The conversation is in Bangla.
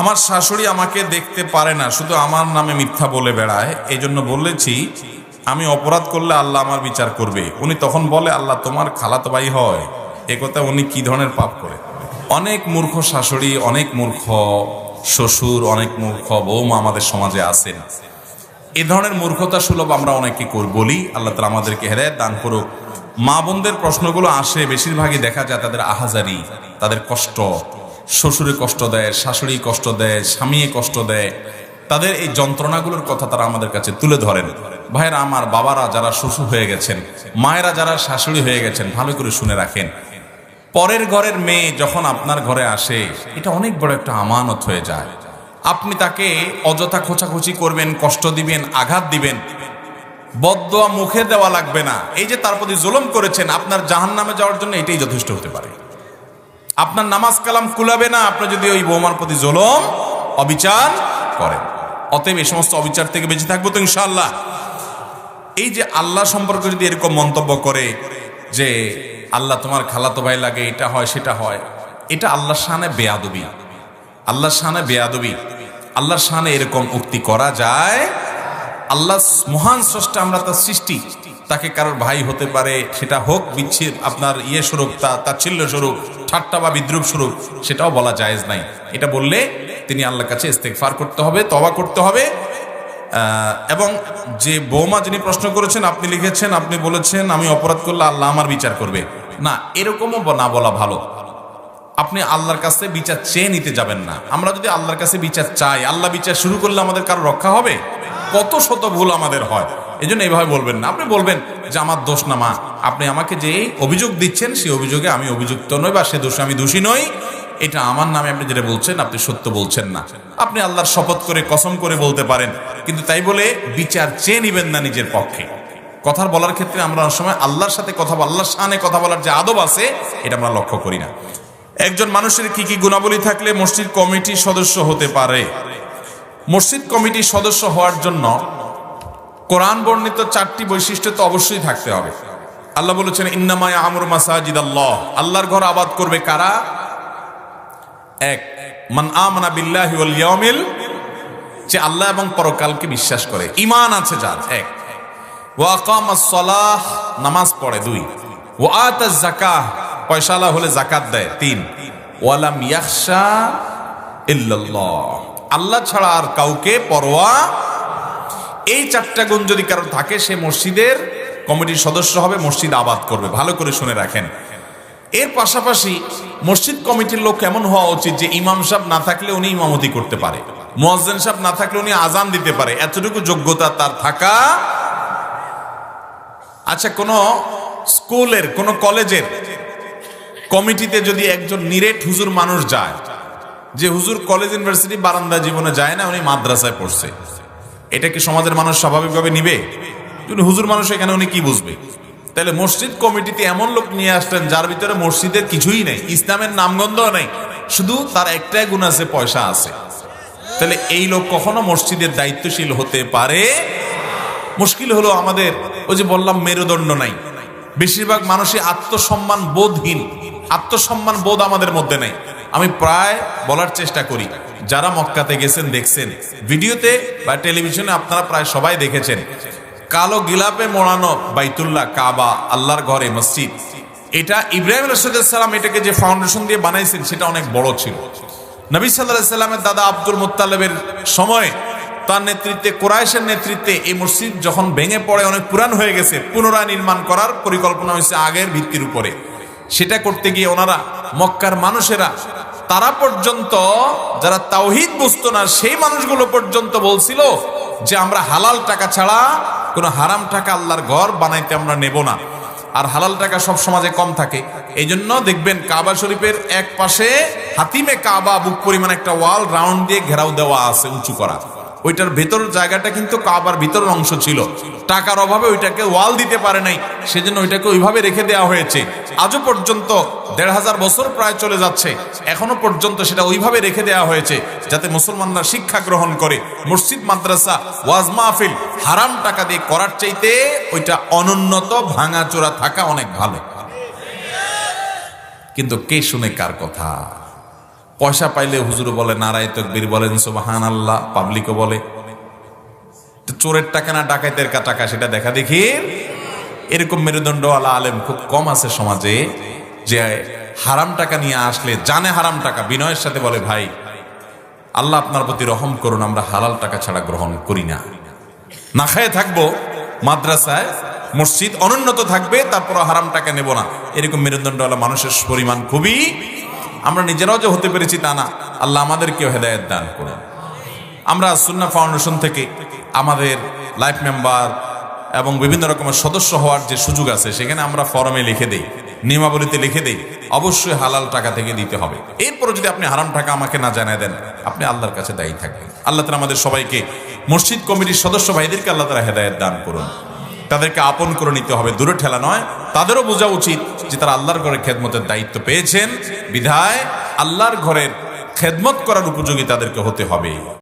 আমার শাশুড়ি আমাকে দেখতে পারে না, শুধু আমার নামে মিথ্যা বলে বেড়ায়। এই জন্য বলেছি, আমি অপরাধ করলে আল্লাহ আমার বিচার করবে। উনি তখন বলে, আল্লাহ, তোমার খালাতো ভাই হয়। এ কথা উনি কি ধরনের পাপ করে? অনেক মূর্খ শাশুড়ি, অনেক মূর্খ শ্বশুর, অনেক মূর্খ বৌমা আমাদের সমাজে আছেন। এ ধরনের মূর্খতা সুলভ আমরা অনেকে বলি। আল্লাহ তালা আমাদেরকে হেদায়ত দান করুক। মা বোনদের প্রশ্নগুলো আসে, বেশিরভাগই দেখা যায় তাদের আহাজারি, তাদের কষ্ট শ্বশুরে কষ্ট দেয়, শাশুড়ি কষ্ট দেয় স্বামী কষ্ট দেয়, তাদের এই যন্ত্রণাগুলোর কথা তারা আমাদের কাছে তুলে ধরেন। ভাইরা আমার বাবারা যারা শ্বশুর হয়ে গেছেন, মায়েরা যারা শাশুড়ি হয়ে গেছেন, ভালো করে শুনে রাখেন। পরের ঘরের মেয়ে যখন আপনার ঘরে আসে, এটা অনেক বড় একটা আমানত হয়ে যায়। আপনি তাকে অযথা খোঁচাখুচি করবেন, কষ্ট দিবেন, আঘাত দিবেন বদোয়া মুখে দেওয়া লাগবে না। এই যে তার প্রতি জুলম করেছেন, আপনার জাহান নামে যাওয়ার জন্য এটাই যথেষ্ট হতে পারে। আপনার নামাজ কালাম কুলাবে না, আপনি যদি ওই বৌমার প্রতি জলম, অবিচার করেন। অতএব এই সমস্ত অবিচার থেকে বেঁচে থাকব তো ইনশাআল্লাহ। এই যে আল্লাহ সম্পর্কে যদি এরকম মন্তব্য করে যে আল্লাহ তোমার খালাতো ভাই লাগে, এটা হয়, সেটা হয়, এটা আল্লাহ শানে বেয়াদবি। আল্লাহ শানে বেয়াদবি। আল্লাহর শানে এরকম উক্তি করা যায়। আল্লাহ মহান স্রষ্টা আমরা তার সৃষ্টি। তাকে কারোর ভাই হতে পারে, সেটা হোক, বিচ্ছির, আপনার ইয়ে স্বরূপ, তা তাচ্ছিল্য স্বরূপ। ঠাট্টা বা বিদ্রুপ স্বরূপ, সেটাও বলা জায়েজ নাই। এটা বললে তিনি আল্লাহর কাছে ইস্তেকফার করতে হবে তবা করতে হবে। এবং যে বৌমা যিনি প্রশ্ন করেছেন, আপনি লিখেছেন, আপনি বলেছেন, আমি অপরাধ করলে আল্লাহ আমার বিচার করবে। না, এরকমও না বলা ভালো। আপনি আল্লাহর কাছে বিচার চেয়ে নিতে যাবেন না। আমরা যদি আল্লাহর কাছে বিচার চাই, আল্লাহ বিচার শুরু করলে আমাদের কারও রক্ষা হবে? কত শত ভুল আমাদের হয়। এই জন্য এইভাবে বলবেন না। আপনি বলবেন যে আমার দোষ না, মা। আপনি আমাকে যে অভিযোগ দিচ্ছেন, সেই অভিযোগে আমি অভিযুক্ত নই বা সে দোষে আমি দোষী নই। এটা আমার নামে আপনি যেটা বলছেন, আপনি সত্য বলছেন না। আপনি আল্লাহর শপথ করে, কসম করে বলতে পারেন। কিন্তু তাই বলে বিচার চেয়ে নিবেন না নিজের পক্ষে। কথার বলার ক্ষেত্রে আমরা অনেক সময় আল্লাহর সাথে কথা আল্লাহর সামনে কথা বলার যে আদব আছে, এটা আমরা লক্ষ্য করি না। একজন মানুষের কি কি গুণাবলী থাকলে মসজিদ কমিটির সদস্য হতে পারে? মসজিদ কমিটির সদস্য হওয়ার জন্য কোরআন বর্ণিত চারটি বৈশিষ্ট্য তো অবশ্যই থাকতে হবে। আল্লাহ বলেছেন ইন্নামায় আমর মাসাজিদ আল্লাহ আল্লাহর ঘর আবাদ করবে কারা? এক, মান আমানা বিল্লাহি ওয়াল ইয়াউমিল। যে আল্লাহ এবং পরকালকে বিশ্বাস করে। ঈমান আছে যার, এক। ওয়া আকামাস সালাহ। নামাজ পড়ে, দুই। ওয়া আতাজ যাকাহ। পয়সালা হলে যাকাত দেয়, তিন। ওয়ালাম ইয়াখশা ইল্লাল্লাহ। আল্লাহ ছাড়া আর কাউকে পরোয়া এই চারটা গুণ যদি কারও থাকে, সে মসজিদের কমিটির সদস্য হবে, মসজিদ আবাদ করবে। ভালো করে শুনে রাখেন। এর পাশাপাশি মসজিদ কমিটির লোক কেমন হওয়া উচিত যে ইমাম সাহেব না থাকলে উনি ইমামতি করতে পারে। মোয়াজ্জেন সাহেব না থাকলে উনি আজান দিতে পারে। এতটুকু যোগ্যতা তার থাকা আচ্ছা কোন স্কুলের, কোন কলেজের কমিটিতে যদি একজন নিরেট হুজুর মানুষ যায়, যে হুজুর কলেজ, ইউনিভার্সিটি বারান্দা জীবনে যায় না, উনি মাদ্রাসায় পড়ছে। এটা কি সমাজের মানুষ স্বাভাবিকভাবে নিবে? উনি হুজুর মানুষ এখানে উনি কি বুঝবে? তাহলে মসজিদ কমিটিতে এমন লোক নিয়ে আসলেন যার ভিতরে মসজিদের কিছুই নেই, ইসলামের নামগন্ধ নেই, শুধু তার একটাই গুণ আছে, পয়সা আছে। তাহলে এই লোক কখনো মসজিদের দায়িত্বশীল হতে পারে? মুশকিল হলো আমাদের, ওই যে বললাম মেরুদণ্ড নাই। বেশিরভাগ মানুষই আত্মসম্মান বোধহীন আত্মসম্মান বোধ আমাদের মধ্যে নেই। আমি প্রায় বলার চেষ্টা করি। যারা মক্কাতে গেছেন, দেখছেন। ভিডিওতে বা টেলিভিশনে আপনারা প্রায় সবাই দেখেছেন। কালো গিলাপে মোড়ানো বাইতুল্লাহ কাবা, আল্লাহর ঘরে মসজিদ। এটা ইব্রাহিম রসুদাম এটাকে যে ফাউন্ডেশন দিয়ে বানাইছেন, সেটা অনেক বড় ছিল। নবী সাল্লাহ সাল্লামের দাদা আব্দুল মুত্তালেবের সময় তার নেতৃত্বে, কোরাইশের নেতৃত্বে এই মসজিদ যখন ভেঙে পড়ে, অনেক পুরান হয়ে গেছে। পুনরায় নির্মাণ করার পরিকল্পনা হয়েছে আগের ভিত্তির উপরে। সেটা করতে গিয়ে ওনারা মক্কার মানুষেরা তারা পর্যন্ত, যারা তাওহিদ বুঝতো না, সেই মানুষগুলো পর্যন্ত বলছিল যে আমরা হালাল টাকা ছাড়া কোনো হারাম টাকা আল্লাহর ঘর বানাইতে আমরা নেব না। আর হালাল টাকা সব সমাজে কম থাকে। এই জন্য দেখবেন কাবা শরীফের এক পাশে হাতিমে কাবা বুক পরিমাণ একটা ওয়াল রাউন্ড দিয়ে ঘেরাও দেওয়া আছে উঁচু করা। ওইটার ভেতর জায়গাটা কিন্তু কাবার ভিতরের অংশ ছিল। টাকার অভাবে ওইটাকে ওয়াল দিতে পারে নাই, সেজন্য ওইটাকে ওইভাবে রেখে দেওয়া হয়েছে। আজও পর্যন্ত দেড় হাজার বছর প্রায় চলে যাচ্ছে। এখনও পর্যন্ত সেটা ওইভাবে রেখে দেওয়া হয়েছে, যাতে মুসলমানরা শিক্ষা গ্রহণ করে। মসজিদ, মাদ্রাসা, ওয়াজ মাহফিল, হারাম টাকা দিয়ে করার চাইতে ওইটা অনুন্নত, ভাঙাচোরা থাকা অনেক ভালো। কিন্তু কে শুনে কার কথা? পয়সা পাইলে হুজুর বলে, নারায় তকবীর বলেন সুবাহান আল্লাহ পাবলিকও বলে। চোরের টাকা না ডাকাইতের টাকা, সেটা দেখা দেখি। এরকম মেরুদণ্ড আলা আলেম খুব কম আছে সমাজে, যে হারাম টাকা নিয়ে আসলে জানে হারাম টাকা, বিনয়ের সাথে বলে, ভাই, আল্লাহ আপনার প্রতি রহম করুন, আমরা হালাল টাকা ছাড়া গ্রহণ করি না। না খায় থাকব, মাদ্রাসায়, মসজিদ অনুন্নত থাকবে তারপর হারাম টাকা নেব না। এরকম মেরুদণ্ডওয়ালা মানুষের পরিমাণ খুবই আমরা নিজেরাও যে হতে পেরেছি তা না, আল্লাহ আমাদেরকেও হেদায়ত দান করুন। আমরা সুন্না ফাউন্ডেশন থেকে আমাদের লাইফ মেম্বার এবং বিভিন্ন রকমের সদস্য হওয়ার যে সুযোগ আছে, সেখানে আমরা ফরমে লিখে দেই, নিয়মাবলীতে লিখে দেই, অবশ্যই হালাল টাকা থেকে দিতে হবে। এরপরে যদি আপনি হারাম টাকা আমাকে না জানায় দেন, আপনি আল্লাহর কাছে দায়ী থাকবেন। আল্লাহ তালা আমাদের সবাইকে মসজিদ কমিটির সদস্য ভাইদেরকে আল্লাহ তালা হেদায়ত দান করুন। তাদেরকে আপন করে নিতে হবে। দূরে ঠেলা নয়, তাদেরও বোঝা উচিত যে তারা আল্লাহর ঘরের খেদমতের দায়িত্ব পেয়েছেন। বিধায় আল্লাহর ঘরের খেদমত করার উপযোগী তাদেরকে হতে হবে।